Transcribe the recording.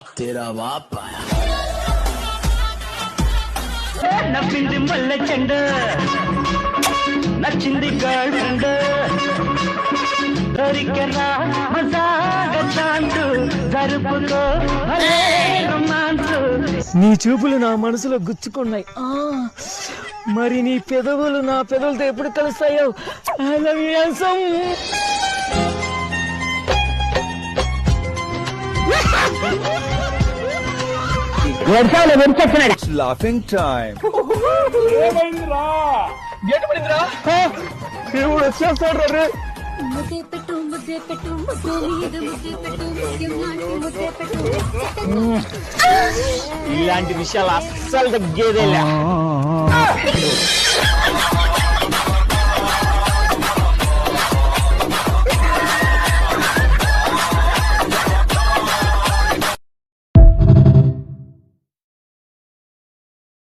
తేరా బాప నవ్వింది చెండ నచ్చింది girl friend. నీ చూపులు నా మనసులో గుచ్చుకున్నాయి. మరి నీ పెదవులు నా పెదవులతో ఎప్పుడు కలుస్తాయో? I love you It's laughing time. దేవుడు వచ్చేస్తాడు రే ముద్దే పెట్టు ముద్దే పెట్టు ముద్దు మీద ముద్దే పెట్టు ముత్యం లాంటి ముద్దే పెట్టు. ఇలాంటి విషయాలు అస్సలు తగ్గేదేలే